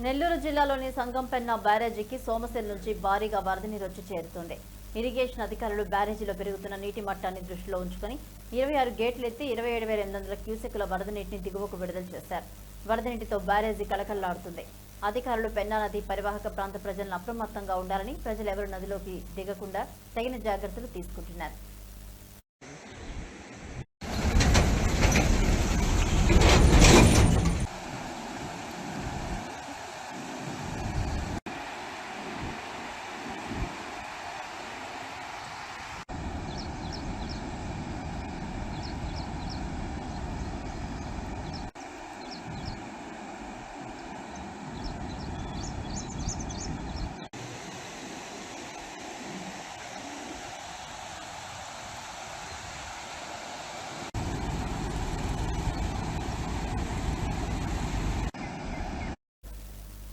నెల్లూరు జిల్లాలోని సంగంపెన్న బ్యారేజీకి సోమశిల నుంచి భారీగా వరద నీరు వచ్చి చేరుతుంది. ఇరిగేషన్ అధికారులు బ్యారేజీలో పెరుగుతున్న నీటి మట్టాన్ని దృష్టిలో ఉంచుకొని ఇరవై ఆరు గేట్లు ఎత్తి ఇరవై ఏడు వేల ఎనిమిది వందల క్యూసెక్ల వరద నీటిని దిగువకు విడుదల చేశారు. వరద నీటితో బ్యారేజీ కలకల్లాడుతుంది అధికారులు పెన్నా నది పరివాహక ప్రాంత ప్రజలను అప్రమత్తంగా ఉండాలని ప్రజలు ఎవరు నదిలోకి దిగకుండా తగిన జాగ్రత్తలు తీసుకుంటున్నారు.